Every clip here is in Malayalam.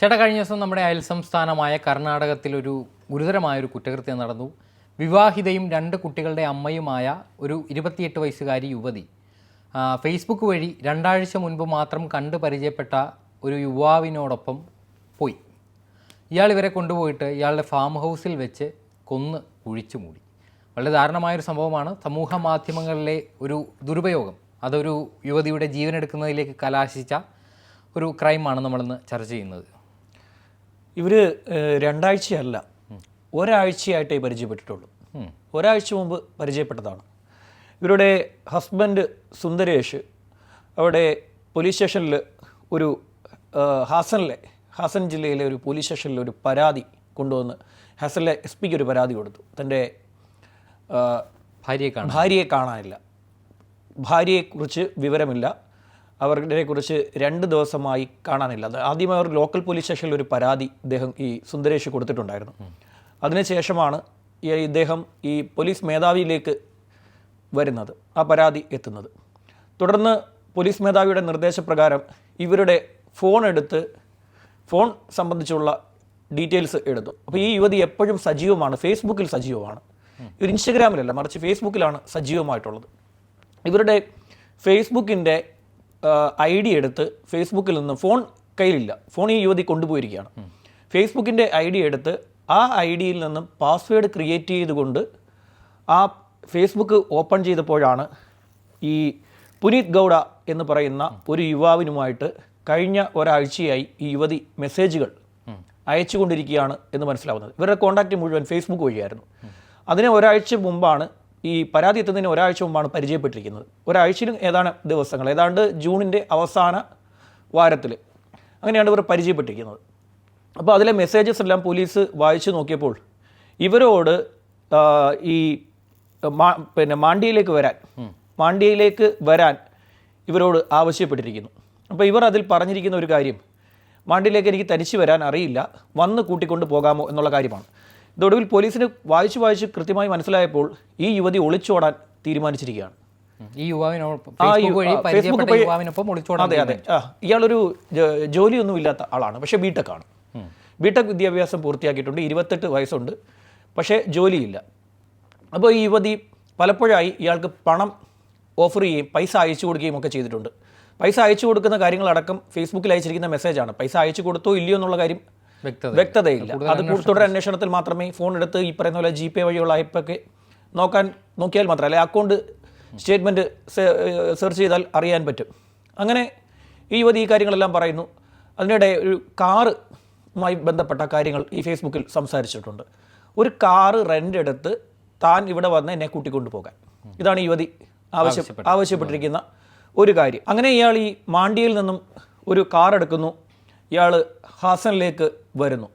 ചേട്ടാ കഴിഞ്ഞ ദിവസം നമ്മുടെ അയൽ സംസ്ഥാനമായ കർണാടകത്തിൽ ഒരു ഗുരുതരമായൊരു കുറ്റകൃത്യം നടന്നു. വിവാഹിതയും രണ്ട് കുട്ടികളുടെ അമ്മയുമായ ഒരു ഇരുപത്തിയെട്ട് വയസ്സുകാരി യുവതി ഫേസ്ബുക്ക് വഴി രണ്ടാഴ്ച മുൻപ് മാത്രം കണ്ട് പരിചയപ്പെട്ട ഒരു യുവാവിനോടൊപ്പം പോയി. ഇയാൾ ഇവരെ കൊണ്ടുപോയിട്ട് ഇയാളുടെ ഫാം ഹൗസിൽ വെച്ച് കൊന്ന് കുഴിച്ചു മൂടി. വളരെ ദാരുണമായൊരു സംഭവമാണ്. സമൂഹ മാധ്യമങ്ങളിലെ ഒരു ദുരുപയോഗം അതൊരു യുവതിയുടെ ജീവനെടുക്കുന്നതിലേക്ക് കലാശിച്ച ഒരു ക്രൈമാണ് നമ്മളിന്ന് ചർച്ച ചെയ്യുന്നത്. ഇവർ രണ്ടാഴ്ചയല്ല. ഒരാഴ്ചയായിട്ടേ പരിചയപ്പെട്ടിട്ടുള്ളൂ. ഒരാഴ്ച മുമ്പ് പരിചയപ്പെട്ടതാണ്. ഇവരുടെ ഹസ്ബൻഡ് സുന്ദരേഷ് അവിടെ പോലീസ് സ്റ്റേഷനിൽ ഒരു ഹാസനിലെ ഹാസൻ ജില്ലയിലെ ഒരു പോലീസ് സ്റ്റേഷനിൽ ഒരു പരാതി കൊണ്ടുവന്ന് ഹാസനിലെ എസ് പിക്ക് ഒരു പരാതി കൊടുത്തു. തന്റെ ഭാര്യയെ കാണാൻ. ഭാര്യയെ കാണാനില്ല. ഭാര്യയെക്കുറിച്ച് വിവരമില്ല. അവരുടെ കുറിച്ച് രണ്ട് ദിവസമായി കാണാനില്ല. ആദ്യം അവർ ലോക്കൽ പോലീസ് സ്റ്റേഷനിൽ ഒരു പരാതി ഇദ്ദേഹം ഈ സുന്ദരേഷ് കൊടുത്തിട്ടുണ്ടായിരുന്നു. അതിനുശേഷമാണ് ഈ ഇദ്ദേഹം ഈ പോലീസ് മേധാവിയിലേക്ക് വരുന്നത് ആ പരാതി എത്തുന്നത്. തുടർന്ന് പോലീസ് മേധാവിയുടെ നിർദ്ദേശപ്രകാരം ഇവരുടെ ഫോൺ എടുത്ത് ഫോൺ സംബന്ധിച്ചുള്ള ഡീറ്റെയിൽസ് എടുത്തു. അപ്പോൾ ഈ യുവതി എപ്പോഴും സജീവമാണ് ഫേസ്ബുക്കിൽ സജീവമാണ്. ഇവർ ഇൻസ്റ്റഗ്രാമിലല്ല മറിച്ച് ഫേസ്ബുക്കിലാണ് സജീവമായിട്ടുള്ളത്. ഇവരുടെ ഫേസ്ബുക്കിന്റെ ഐ ഡി എടുത്ത് ഫേസ്ബുക്കിൽ നിന്ന് ഫോൺ കയ്യിലില്ല. ഫോൺ ഈ യുവതി കൊണ്ടുപോയിരിക്കുകയാണ്. ഫേസ്ബുക്കിന്റെ ഐ ഡി എടുത്ത് ആ ഐ ഡിയിൽ നിന്നും പാസ്വേഡ് ക്രിയേറ്റ് ചെയ്തുകൊണ്ട് ആ ഫേസ്ബുക്ക് ഓപ്പൺ ചെയ്തപ്പോഴാണ് ഈ പുനീത് ഗൗഡ എന്ന് പറയുന്ന ഒരു യുവാവിനുമായിട്ട് കഴിഞ്ഞ ഒരാഴ്ചയായി ഈ യുവതി മെസ്സേജുകൾ അയച്ചുകൊണ്ടിരിക്കുകയാണ് എന്ന് മനസ്സിലാവുന്നത്. ഇവരുടെ കോൺടാക്റ്റ് മുഴുവൻ ഫേസ്ബുക്ക് വഴിയായിരുന്നു. അതിന് ഒരാഴ്ച മുമ്പാണ് ഈ പരാതി എത്തുന്നതിന് ഒരാഴ്ച മുമ്പാണ് പരിചയപ്പെട്ടിരിക്കുന്നത്. ഒരാഴ്ചയിലും ഏതാണ്ട് ദിവസങ്ങൾ? ഏതാണ്ട് ജൂണിന്റെ അവസാന വാരത്തിൽ അങ്ങനെയാണ് ഇവർ പരിചയപ്പെട്ടിരിക്കുന്നത്. അപ്പോൾ അതിലെ മെസ്സേജസ് എല്ലാം പോലീസ് വായിച്ചു നോക്കിയപ്പോൾ ഇവരോട് ഈ മാ- പിന്നെ മാണ്ഡ്യയിലേക്ക് വരാൻ മാണ്ഡ്യയിലേക്ക് വരാൻ ഇവരോട് ആവശ്യപ്പെട്ടിരിക്കുന്നു. അപ്പോൾ ഇവർ അതിൽ പറഞ്ഞിരിക്കുന്ന ഒരു കാര്യം മാണ്ഡ്യയിലേക്ക് എനിക്ക് തനിച്ച് വരാൻ അറിയില്ല വന്ന് കൂട്ടിക്കൊണ്ട് പോകാമോ എന്നുള്ള കാര്യമാണ്. ഇതൊടുവിൽ പോലീസിന് വായിച്ചു വായിച്ച് കൃത്യമായി മനസ്സിലായപ്പോൾ ഈ യുവതി ഒളിച്ചോടാൻ തീരുമാനിച്ചിരിക്കുകയാണ്. ഈ യുവാവിനോടൊപ്പം അതെ അതെ. ഇയാളൊരു ജോലിയൊന്നും ഇല്ലാത്ത ആളാണ്. പക്ഷേ ബിടെക് ആണ് ബിടെക് വിദ്യാഭ്യാസം പൂർത്തിയാക്കിയിട്ടുണ്ട്. ഇരുപത്തെട്ട് വയസ്സുണ്ട്. പക്ഷേ ജോലിയില്ല. അപ്പോൾ ഈ യുവതി പലപ്പോഴായി ഇയാൾക്ക് പണം ഓഫർ ചെയ്യുകയും പൈസ അയച്ചു കൊടുക്കുകയും ഒക്കെ ചെയ്തിട്ടുണ്ട്. പൈസ അയച്ചു കൊടുക്കുന്ന കാര്യങ്ങളടക്കം ഫേസ്ബുക്കിൽ അയച്ചിരിക്കുന്ന മെസ്സേജാണ് പൈസ അയച്ചു കൊടുത്തോ ഇല്ലയോ എന്നുള്ള കാര്യം വ്യക്തതയില്ല. അത് കൂടുതൽ തുടർ അന്വേഷണത്തിൽ മാത്രമേ ഫോൺ എടുത്ത് ഈ പറയുന്ന പോലെ ജി പേ വഴിയുള്ള ആപ്പൊക്കെ നോക്കാൻ നോക്കിയാൽ മാത്രമേ അല്ലെ അക്കൗണ്ട് സ്റ്റേറ്റ്മെന്റ് സെർച്ച് ചെയ്താൽ അറിയാൻ പറ്റും. അങ്ങനെ ഈ യുവതി ഈ കാര്യങ്ങളെല്ലാം പറയുന്നു. അതിനിടെ ഒരു കാറുമായി ബന്ധപ്പെട്ട കാര്യങ്ങൾ ഈ ഫേസ്ബുക്കിൽ സംസാരിച്ചിട്ടുണ്ട്. ഒരു കാറ് റെന്റ് എടുത്ത് താൻ ഇവിടെ വന്ന് എന്നെ കൂട്ടിക്കൊണ്ടു പോകാൻ. ഇതാണ് യുവതി ആവശ്യം ആവശ്യപ്പെട്ടിരിക്കുന്ന ഒരു കാര്യം. അങ്ങനെ ഇയാൾ ഈ മാണ്ടിയിൽ നിന്നും ഒരു കാർ എടുക്കുന്നു. ഇയാൾ ഹാസനിലേക്ക് വരുന്നു.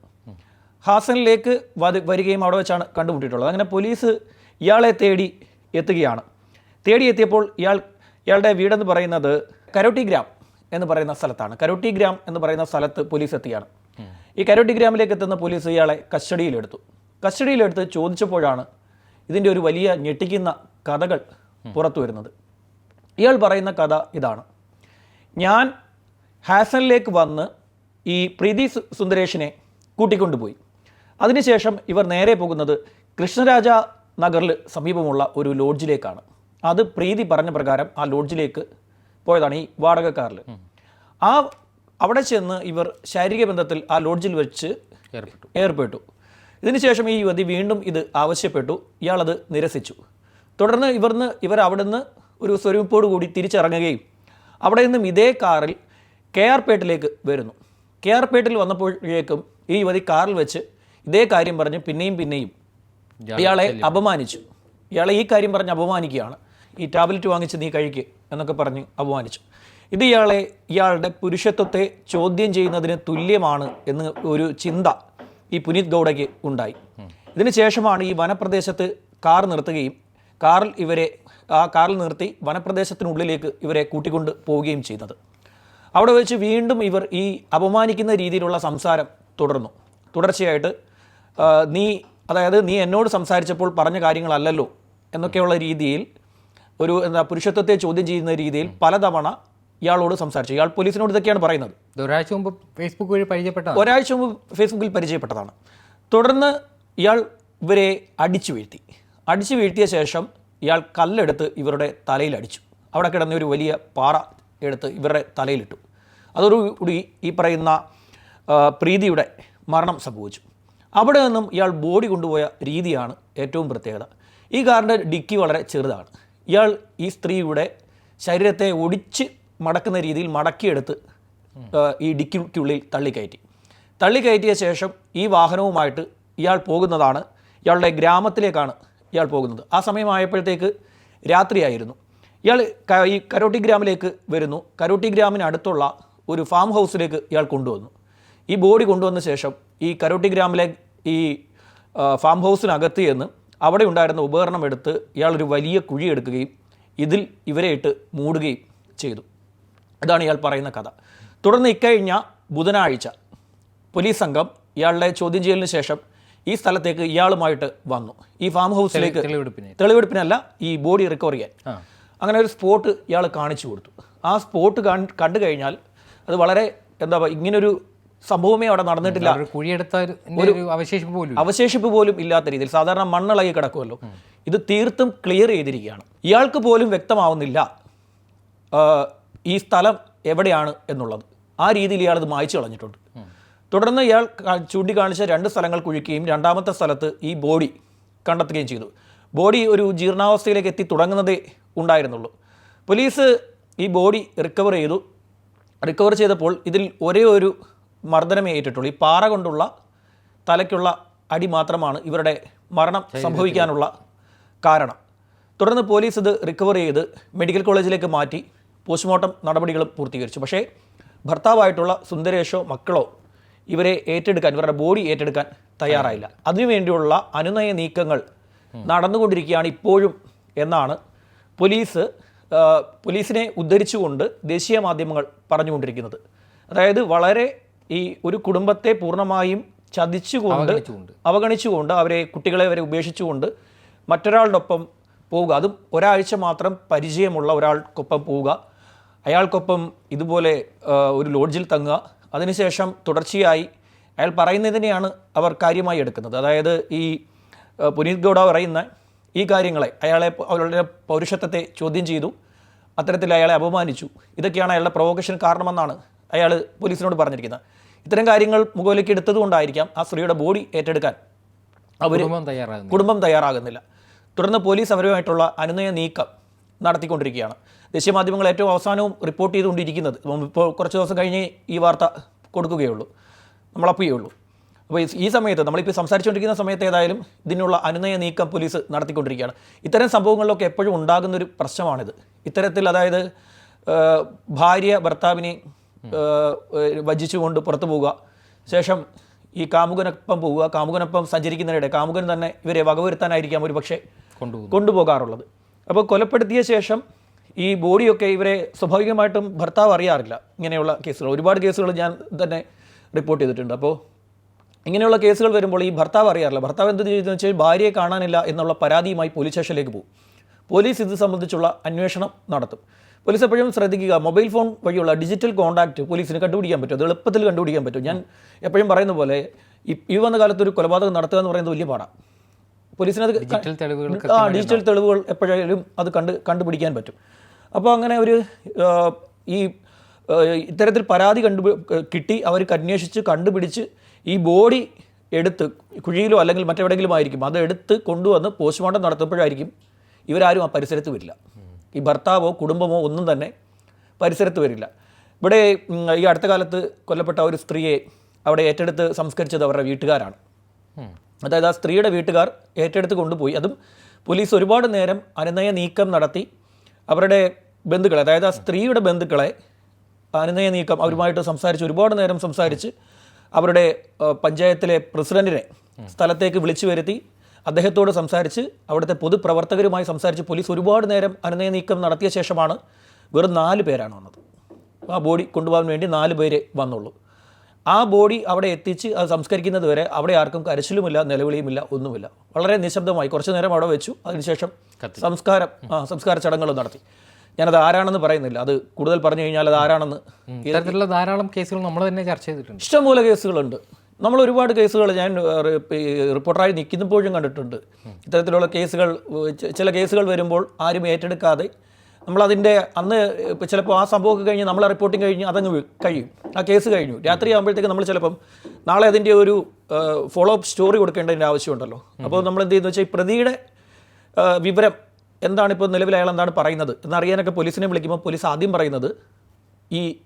ഹാസനിലേക്ക് വരികയും അവിടെ വെച്ചാണ് കണ്ടുമുട്ടിയിട്ടുള്ളത്. അങ്ങനെ പോലീസ് ഇയാളെ തേടി എത്തുകയാണ്. തേടി എത്തിയപ്പോൾ ഇയാൾ ഇയാളുടെ വീടെന്ന് പറയുന്നത് കരോട്ടി ഗ്രാം എന്ന് പറയുന്ന സ്ഥലത്താണ്. കരോട്ടി ഗ്രാം എന്ന് പറയുന്ന സ്ഥലത്ത് പോലീസ് എത്തിയാണ് ഈ കരോട്ടി ഗ്രാമിലേക്ക് എത്തുന്ന പോലീസ് ഇയാളെ കസ്റ്റഡിയിലെടുത്തു. കസ്റ്റഡിയിലെടുത്ത് ചോദിച്ചപ്പോഴാണ് ഇതിന്റെ ഒരു വലിയ ഞെട്ടിക്കുന്ന കഥകൾ പുറത്തു വരുന്നത്. ഇയാൾ പറയുന്ന കഥ ഇതാണ്. ഞാൻ ഹാസനിലേക്ക് വന്ന് ഈ പ്രീതി സുന്ദരേഷിനെ കൂട്ടിക്കൊണ്ടുപോയി. അതിനുശേഷം ഇവർ നേരെ പോകുന്നത് കൃഷ്ണരാജ നഗറിൽ സമീപമുള്ള ഒരു ലോഡ്ജിലേക്കാണ്. അത് പ്രീതി പറഞ്ഞ പ്രകാരം ആ ലോഡ്ജിലേക്ക് പോയതാണ് ഈ വാടകക്കാരിൽ ആ അവിടെ ചെന്ന് ഇവർ ശാരീരിക ബന്ധത്തിൽ ആ ലോഡ്ജിൽ വെച്ച് ഏർപ്പെട്ടു. ഏർപ്പെട്ടു. ഇതിനുശേഷം ഈ യുവതി വീണ്ടും ഇത് ആവശ്യപ്പെട്ടു. ഇയാളത് നിരസിച്ചു. തുടർന്ന് ഇവർന്ന് ഇവർ അവിടുന്ന് ഒരു സ്വരൂപ്പോടു കൂടി തിരിച്ചിറങ്ങുകയും അവിടെ നിന്നും ഇതേ കാറിൽ കെ ആർ പേട്ടിലേക്ക് വരുന്നു. കെ ആർ പേട്ടിൽ വന്നപ്പോഴേക്കും ഈ യുവതി കാറിൽ വെച്ച് ഇതേ കാര്യം പറഞ്ഞ് പിന്നെയും പിന്നെയും ഇയാളെ അപമാനിച്ചു. ഇയാളെ ഈ കാര്യം പറഞ്ഞ് അപമാനിക്കുകയാണ്. ഈ ടാബ്ലറ്റ് വാങ്ങിച്ച് നീ കഴിക്ക് എന്നൊക്കെ പറഞ്ഞ് അപമാനിച്ചു. ഇത് ഇയാളെ ഇയാളുടെ പുരുഷത്വത്തെ ചോദ്യം ചെയ്യുന്നതിന് തുല്യമാണ് എന്ന് ഒരു ചിന്ത ഈ പുനീത് ഗൗഡയ്ക്ക് ഉണ്ടായി. ഇതിന് ശേഷമാണ് ഈ വനപ്രദേശത്ത് കാർ നിർത്തുകയും കാറിൽ ഇവരെ ആ കാറിൽ നിർത്തി വനപ്രദേശത്തിനുള്ളിലേക്ക് ഇവരെ കൂട്ടിക്കൊണ്ട് പോവുകയും ചെയ്യുന്നത് അവിടെ വെച്ച് വീണ്ടും ഇവർ ഈ അപമാനിക്കുന്ന രീതിയിലുള്ള സംസാരം തുടർന്നു. തുടർച്ചയായിട്ട് നീ അതായത് നീ എന്നോട് സംസാരിച്ചപ്പോൾ പറഞ്ഞ കാര്യങ്ങളല്ലല്ലോ എന്നൊക്കെയുള്ള രീതിയിൽ ഒരു എന്താ പുരുഷത്വത്തെ ചോദ്യം ചെയ്യുന്ന രീതിയിൽ പലതവണ ഇയാളോട് സംസാരിച്ചു. ഇയാൾ പോലീസിനോട് ഇതൊക്കെയാണ് പറയുന്നത്. ഒരാഴ്ച മുമ്പ് ഫേസ്ബുക്ക് വഴി പരിചയപ്പെട്ട ഒരാഴ്ച മുമ്പ് ഫേസ്ബുക്കിൽ പരിചയപ്പെട്ടതാണ്. തുടർന്ന് ഇയാൾ ഇവരെ അടിച്ചു വീഴ്ത്തി. അടിച്ചു വീഴ്ത്തിയ ശേഷം ഇയാൾ കല്ലെടുത്ത് ഇവരുടെ തലയിൽ അടിച്ചു. അവിടെ കിടന്ന ഒരു വലിയ പാറ എടുത്ത് ഇവരുടെ തലയിലിട്ടു. അതോടുകൂടി ഈ പറയുന്ന പ്രീതിയുടെ മരണം സംഭവിച്ചു. അവിടെ നിന്നും ഇയാൾ ബോഡി കൊണ്ടുപോയ രീതിയാണ് ഏറ്റവും പ്രത്യേകത. ഈ കാറിന്റെ ഡിക്കി വളരെ ചെറുതാണ്. ഇയാൾ ഈ സ്ത്രീയുടെ ശരീരത്തെ ഒടിച്ച് മടക്കുന്ന രീതിയിൽ മടക്കിയെടുത്ത് ഈ ഡിക്കിക്കുള്ളിൽ തള്ളിക്കയറ്റി. തള്ളിക്കയറ്റിയ ശേഷം ഈ വാഹനവുമായിട്ട് ഇയാൾ പോകുന്നതാണ് ഇയാളുടെ ഗ്രാമത്തിലേക്കാണ് ഇയാൾ പോകുന്നത്. ആ സമയമായപ്പോഴത്തേക്ക് രാത്രിയായിരുന്നു. ഇയാൾ ഈ കരോട്ടി ഗ്രാമിലേക്ക് വരുന്നു. കരോട്ടി ഗ്രാമിന് അടുത്തുള്ള ഒരു ഫാം ഹൗസിലേക്ക് ഇയാൾ കൊണ്ടുവന്നു. ഈ ബോഡി കൊണ്ടുവന്ന ശേഷം ഈ കരോട്ടി ഗ്രാമിലെ ഈ ഫാം ഹൗസിനകത്ത് ചെന്ന് അവിടെ ഉണ്ടായിരുന്ന ഉപകരണം എടുത്ത് ഇയാൾ ഒരു വലിയ കുഴി എടുക്കുകയും ഇതിൽ ഇവരെ ഇട്ട് മൂടുകയും ചെയ്തു. അതാണ് ഇയാൾ പറയുന്ന കഥ. തുടർന്ന് ഇക്കഴിഞ്ഞ ബുധനാഴ്ച പോലീസ് സംഘം ഇയാളുടെ ചോദ്യം ചെയ്യലിന് ശേഷം ഈ സ്ഥലത്തേക്ക് ഇയാളുമായിട്ട് വന്നു. ഈ ഫാം ഹൗസിലേക്ക് തെളിവെടുപ്പിന്. തെളിവെടുപ്പിനല്ല ഈ ബോഡി റിക്കവർ ചെയ്യാൻ. അങ്ങനെ ഒരു സ്പോട്ട് ഇയാൾ കാണിച്ചു കൊടുത്തു. ആ സ്പോട്ട് കണ്ടു കഴിഞ്ഞാൽ അത് വളരെ എന്താ പറയുക ഇങ്ങനൊരു സംഭവമേ അവിടെ നടന്നിട്ടില്ല. കുഴിയെടുത്ത ഒരു അവശേഷിപ്പ് പോലും. അവശേഷിപ്പ് പോലും ഇല്ലാത്ത രീതിയിൽ സാധാരണ മണ്ണിളകി കിടക്കുമല്ലോ. ഇത് തീർത്തും ക്ലിയർ ചെയ്തിരിക്കുകയാണ്. ഇയാൾക്ക് പോലും വ്യക്തമാവുന്നില്ല ഈ സ്ഥലം എവിടെയാണ് എന്നുള്ളത്. ആ രീതിയിൽ ഇയാൾ അത് മായ്ച്ചു കളഞ്ഞിട്ടുണ്ട്. തുടർന്ന് ഇയാൾ ചൂണ്ടിക്കാണിച്ച രണ്ട് സ്ഥലങ്ങൾ കുഴിക്കുകയും രണ്ടാമത്തെ സ്ഥലത്ത് ഈ ബോഡി കണ്ടെത്തുകയും ചെയ്തു. ബോഡി ഒരു ജീർണാവസ്ഥയിലേക്ക് എത്തി തുടങ്ങുന്നതേ ഉണ്ടായിരുന്നുള്ളൂ. പോലീസ് ഈ ബോഡി റിക്കവർ ചെയ്തു. റിക്കവർ ചെയ്തപ്പോൾ ഇതിൽ ഒരേ ഒരു മർദ്ദനമേ ഏറ്റിട്ടുള്ളൂ. ഈ പാറ കൊണ്ടുള്ള തലയ്ക്കുള്ള അടി മാത്രമാണ് ഇവരുടെ മരണം സംഭവിക്കാനുള്ള കാരണം. തുടർന്ന് പോലീസ് ഇത് റിക്കവർ ചെയ്ത് മെഡിക്കൽ കോളേജിലേക്ക് മാറ്റി. പോസ്റ്റ്മോർട്ടം നടപടികളും പൂർത്തീകരിച്ചു. പക്ഷേ ഭർത്താവായിട്ടുള്ള സുന്ദരേഷോ മക്കളോ ഇവരെ ഏറ്റെടുക്കാൻ ഇവരുടെ ബോഡി ഏറ്റെടുക്കാൻ തയ്യാറായില്ല. അതിനുവേണ്ടിയുള്ള അനുനയ നീക്കങ്ങൾ നടന്നുകൊണ്ടിരിക്കുകയാണ് ഇപ്പോഴും എന്നാണ് പോലീസ് പോലീസിനെ ഉദ്ധരിച്ചുകൊണ്ട് ദേശീയ മാധ്യമങ്ങൾ പറഞ്ഞുകൊണ്ടിരിക്കുന്നത്. അതായത് വളരെ ഈ ഒരു കുടുംബത്തെ പൂർണമായും ചതിച്ചുകൊണ്ട് അവഗണിച്ചുകൊണ്ട്. അവരെ കുട്ടികളെ വരെ ഉപേക്ഷിച്ചുകൊണ്ട് മറ്റൊരാളുടെ ഒപ്പം പോവുക. അതും ഒരാഴ്ച മാത്രം പരിചയമുള്ള ഒരാൾക്കൊപ്പം പോവുക. അയാൾക്കൊപ്പം ഇതുപോലെ ഒരു ലോഡ്ജിൽ തങ്ങുക. അതിനുശേഷം തുടർച്ചയായി അയാൾ പറയുന്നതിനെയാണ് അവർ കാര്യമായി എടുക്കുന്നത്. അതായത് ഈ പുനീത് ഗൗഡ പറയുന്ന ഈ കാര്യങ്ങളെ അയാളെ അവരുടെ പൗരുഷത്വത്തെ ചോദ്യം ചെയ്തു. അത്തരത്തിൽ അയാളെ അപമാനിച്ചു. ഇതൊക്കെയാണ് അയാളുടെ പ്രൊവോക്കേഷൻ കാരണമെന്നാണ് അയാൾ പോലീസിനോട് പറഞ്ഞിരിക്കുന്നത്. ഇത്തരം കാര്യങ്ങൾ മുകളിലേക്ക് എടുത്തതുകൊണ്ടായിരിക്കാം ആ സ്ത്രീയുടെ ബോഡി ഏറ്റെടുക്കാൻ അവർ കുടുംബം തയ്യാറാകുന്നില്ല. തുടർന്ന് പോലീസ് അവരുമായിട്ടുള്ള അനുനയ നീക്കം നടത്തിക്കൊണ്ടിരിക്കുകയാണ്. ദേശീയ മാധ്യമങ്ങൾ ഏറ്റവും അവസാനവും റിപ്പോർട്ട് ചെയ്തുകൊണ്ടിരിക്കുന്നത്. ഇപ്പോൾ കുറച്ച് ദിവസം കഴിഞ്ഞ് ഈ വാർത്ത കൊടുക്കുകയുള്ളൂ. നമ്മൾ അപ്പ് ചെയ്യുള്ളൂ അപ്പോൾ ഈ- സമയത്ത് നമ്മളിപ്പോൾ സംസാരിച്ചുകൊണ്ടിരിക്കുന്ന സമയത്ത് ഏതായാലും ഇതിനുള്ള അനുനയ നീക്കം പോലീസ് നടത്തിക്കൊണ്ടിരിക്കുകയാണ്. ഇത്തരം സംഭവങ്ങളിലൊക്കെ എപ്പോഴും ഉണ്ടാകുന്ന ഒരു പ്രശ്നമാണിത്. ഇത്തരത്തിൽ അതായത് ഭാര്യ ഭർത്താവിനെ വജിച്ചുകൊണ്ട് പുറത്തു പോവുക ശേഷം ഈ കാമുകനൊപ്പം പോവുക കാമുകനൊപ്പം സഞ്ചരിക്കുന്നതിനിടെ കാമുകൻ തന്നെ ഇവരെ വകവരുത്താനായിരിക്കാം ഒരു പക്ഷേ കൊണ്ടുപോകാറുള്ളത്. അപ്പോൾ കൊലപ്പെടുത്തിയ ശേഷം ഈ ബോഡിയൊക്കെ ഇവരെ സ്വാഭാവികമായിട്ടും ഭർത്താവ് അറിയാറില്ല ഇങ്ങനെയുള്ള കേസുകൾ. ഒരുപാട് കേസുകൾ ഞാൻ തന്നെ റിപ്പോർട്ട് ചെയ്തിട്ടുണ്ട്. അപ്പോൾ ഇങ്ങനെയുള്ള കേസുകൾ വരുമ്പോൾ ഈ ഭർത്താവ് അറിയാറില്ല. ഭർത്താവ് എന്ത് ചെയ്തെന്ന് വെച്ചാൽ ഭാര്യയെ കാണാനില്ല എന്നുള്ള പരാതിയുമായി പോലീസ് സ്റ്റേഷനിലേക്ക് പോകും. പോലീസ് ഇത് സംബന്ധിച്ചുള്ള അന്വേഷണം നടത്തും. പോലീസ് എപ്പോഴും ശ്രദ്ധിക്കുക മൊബൈൽ ഫോൺ വഴിയുള്ള ഡിജിറ്റൽ കോൺടാക്റ്റ് പോലീസിന് കണ്ടുപിടിക്കാൻ പറ്റും. അത് എളുപ്പത്തിൽ കണ്ടുപിടിക്കാൻ പറ്റും. ഞാൻ എപ്പോഴും പറയുന്ന പോലെ ഈ വന്ന കാലത്ത് ഒരു കൊലപാതകം നടത്തുക എന്ന് പറയുന്നത് വലിയ പാടാണ് പോലീസിനത് അത് ആ ഡിജിറ്റൽ തെളിവുകൾ എപ്പോഴും അത് കണ്ട് കണ്ടുപിടിക്കാൻ പറ്റും. അപ്പോൾ അങ്ങനെ ഒരു ഈ ഇത്തരത്തിൽ പരാതി കണ്ടു കിട്ടി. അവർക്ക് അന്വേഷിച്ച് കണ്ടുപിടിച്ച് ഈ ബോഡി എടുത്ത് കുഴിയിലോ അല്ലെങ്കിൽ മറ്റെവിടെയെങ്കിലും ആയിരിക്കും അത് എടുത്ത് കൊണ്ടുവന്ന് പോസ്റ്റ്മോർട്ടം നടത്തുമ്പോഴായിരിക്കും ഇവരാരും ആ പരിസരത്ത് വരില്ല. ഈ ഭർത്താവോ കുടുംബമോ ഒന്നും തന്നെ പരിസരത്ത് വരില്ല. ഇവിടെ ഈ അടുത്ത കാലത്ത് കൊല്ലപ്പെട്ട ഒരു സ്ത്രീയെ അവിടെ ഏറ്റെടുത്ത് സംസ്കരിച്ചത് അവരുടെ വീട്ടുകാരാണ്. അതായത് ആ സ്ത്രീയുടെ വീട്ടുകാർ ഏറ്റെടുത്ത് കൊണ്ടുപോയി. അതും പോലീസ് ഒരുപാട് നേരം അനുനയ നീക്കം നടത്തി അവരുടെ ബന്ധുക്കളെ അതായത് ആ സ്ത്രീയുടെ ബന്ധുക്കളെ അനുനയ നീക്കം അവരുമായിട്ട് സംസാരിച്ച് ഒരുപാട് നേരം സംസാരിച്ച് അവരുടെ പഞ്ചായത്തിലെ പ്രസിഡന്റിനെ സ്ഥലത്തേക്ക് വിളിച്ചു വരുത്തി അദ്ദേഹത്തോട് സംസാരിച്ച് അവിടുത്തെ പൊതുപ്രവർത്തകരുമായി സംസാരിച്ച് പോലീസ് ഒരുപാട് നേരം അനുനയ നീക്കം നടത്തിയ ശേഷമാണ് വെറും നാല് പേരാണ് വന്നത്. ആ ബോഡി കൊണ്ടുപോകാൻ വേണ്ടി നാല് പേരെ വന്നുള്ളൂ. ആ ബോഡി അവിടെ എത്തിച്ച് അത് സംസ്കരിക്കുന്നത് വരെ അവിടെ ആർക്കും കരച്ചിലുമില്ല നിലവിളിയുമില്ല ഒന്നുമില്ല. വളരെ നിശബ്ദമായി കുറച്ചു നേരം അവിടെ വെച്ചു. അതിനുശേഷം സംസ്കാരം ആ സംസ്കാര ചടങ്ങുകൾ നടത്തി. ഞാനത് ആരാണെന്ന് പറയുന്നില്ല. അത് കൂടുതൽ പറഞ്ഞു കഴിഞ്ഞാൽ അത് ആരാണെന്ന് ഇത്തരത്തിലുള്ള ധാരാളം കേസുകൾ നമ്മൾ തന്നെ ചർച്ച ചെയ്തിട്ടുണ്ട്. ഇഷ്ടംപോലെ കേസുകളുണ്ട്. നമ്മൾ ഒരുപാട് കേസുകൾ ഞാൻ റിപ്പോർട്ടറായി നിൽക്കുന്നപ്പോഴും കണ്ടിട്ടുണ്ട്. ഇത്തരത്തിലുള്ള കേസുകൾ ചില കേസുകൾ വരുമ്പോൾ ആരും ഏറ്റെടുക്കാതെ നമ്മളതിന്റെ അന്ന് ഇപ്പോൾ ചിലപ്പോൾ ആ സംഭവമൊക്കെ കഴിഞ്ഞ് നമ്മളെ റിപ്പോർട്ടിങ് കഴിഞ്ഞ് അതങ്ങ് കഴിയും. ആ കേസ് കഴിഞ്ഞു. രാത്രി ആകുമ്പോഴത്തേക്ക് നമ്മൾ ചിലപ്പം നാളെ അതിന്റെ ഒരു ഫോളോ അപ്പ് സ്റ്റോറി കൊടുക്കേണ്ടതിന്റെ ആവശ്യമുണ്ടല്ലോ. അപ്പോൾ നമ്മൾ എന്ത് ചെയ്യുന്നത് വെച്ചാൽ ഈ പ്രതിയുടെ വിവരം എന്താണ് ഇപ്പോൾ നിലവിൽ അയാൾ എന്താണ് പറയുന്നത്? എന്നറിയാനൊക്കെ പോലീസിനെ വിളിക്കുമ്പോൾ പോലീസ് ആദ്യം പറയുന്നത് ഈ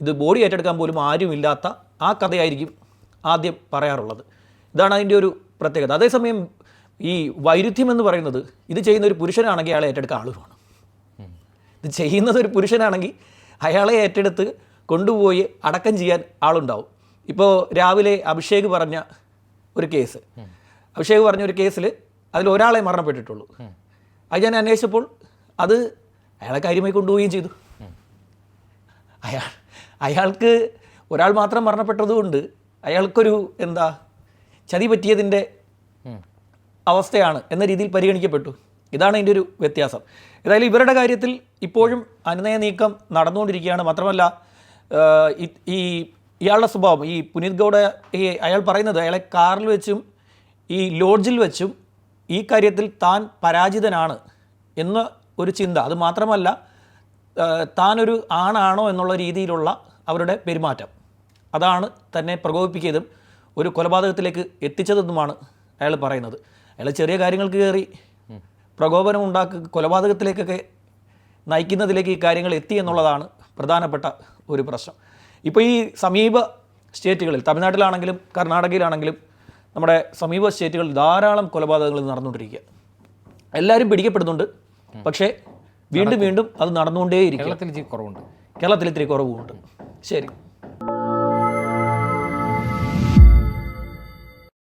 ഇത് ബോഡി ഏറ്റെടുക്കാൻ പോലും ആരുമില്ലാത്ത ആ കഥയായിരിക്കും ആദ്യം പറയാറുള്ളത്. ഇതാണ് അതിന്റെ ഒരു പ്രത്യേകത. അതേസമയം ഈ വൈരുദ്ധ്യം എന്ന് പറയുന്നത് ഇത് ചെയ്യുന്ന ഒരു പുരുഷനാണെങ്കിൽ അയാളെ ഏറ്റെടുക്കാൻ ആളുമാണ്. ഇത് ചെയ്യുന്നത് ഒരു പുരുഷനാണെങ്കിൽ അയാളെ ഏറ്റെടുത്ത് കൊണ്ടുപോയി അടക്കം ചെയ്യാൻ ആളുണ്ടാവും. ഇപ്പോൾ രാവിലെ അഭിഷേക് പറഞ്ഞ ഒരു കേസ്. അഭിഷേക് പറഞ്ഞ ഒരു കേസിൽ അതിൽ ഒരാളെ മരണപ്പെട്ടിട്ടുള്ളൂ. അത് ഞാൻ അന്വേഷിച്ചപ്പോൾ അത് അയാളെ കാര്യമായി കൊണ്ടുപോവുകയും ചെയ്തു. അയാൾ അയാൾക്ക് ഒരാൾ മാത്രം മരണപ്പെട്ടതുകൊണ്ട് അയാൾക്കൊരു എന്താ ചതി പറ്റിയതിന്റെ അവസ്ഥയാണ് എന്ന രീതിയിൽ പരിഗണിക്കപ്പെട്ടു. ഇതാണ് അതിന്റെ ഒരു വ്യത്യാസം. ഏതായാലും ഇവരുടെ കാര്യത്തിൽ ഇപ്പോഴും അനുനയ നീക്കം നടന്നുകൊണ്ടിരിക്കുകയാണ്. മാത്രമല്ല ഈ- ഈ ഇയാളുടെ സ്വഭാവം ഈ പുനീത് ഗൗഡ ഈ അയാൾ പറയുന്നത് അയാളെ കാറിൽ വെച്ചും ഈ ലോഡ്ജിൽ വെച്ചും ഈ കാര്യത്തിൽ താൻ പരാജിതനാണ് എന്ന ഒരു ചിന്ത. അത് മാത്രമല്ല താനൊരു ആണാണോ എന്നുള്ള രീതിയിലുള്ള അവരുടെ പെരുമാറ്റം. അതാണ് തന്നെ പ്രകോപിപ്പിക്കിയതും ഒരു കൊലപാതകത്തിലേക്ക് എത്തിച്ചതെന്നുമാണ് അയാൾ പറയുന്നത്. അയാൾ ചെറിയ കാര്യങ്ങൾക്ക് കയറി പ്രകോപനം ഉണ്ടാക്കി കൊലപാതകത്തിലേക്കൊക്കെ നയിക്കുന്നതിലേക്ക് ഈ കാര്യങ്ങൾ എത്തി എന്നുള്ളതാണ് പ്രധാനപ്പെട്ട ഒരു പ്രശ്നം. ഇപ്പോൾ ഈ സമീപ സ്റ്റേറ്റുകളിൽ തമിഴ്നാട്ടിലാണെങ്കിലും കർണാടകയിലാണെങ്കിലും നമ്മുടെ സമീപ സ്റ്റേറ്റുകളിൽ ധാരാളം കൊലപാതകങ്ങൾ നടന്നുകൊണ്ടിരിക്കുക. എല്ലാവരും പിടിക്കപ്പെടുന്നുണ്ട്. പക്ഷേ വീണ്ടും വീണ്ടും അത് നടന്നുകൊണ്ടേയിരിക്കും കേരളത്തിൽ ഇത്തിരി കുറവുണ്ട്. കേരളത്തിൽ ഇത്തിരി കുറവുമുണ്ട്. ശരി.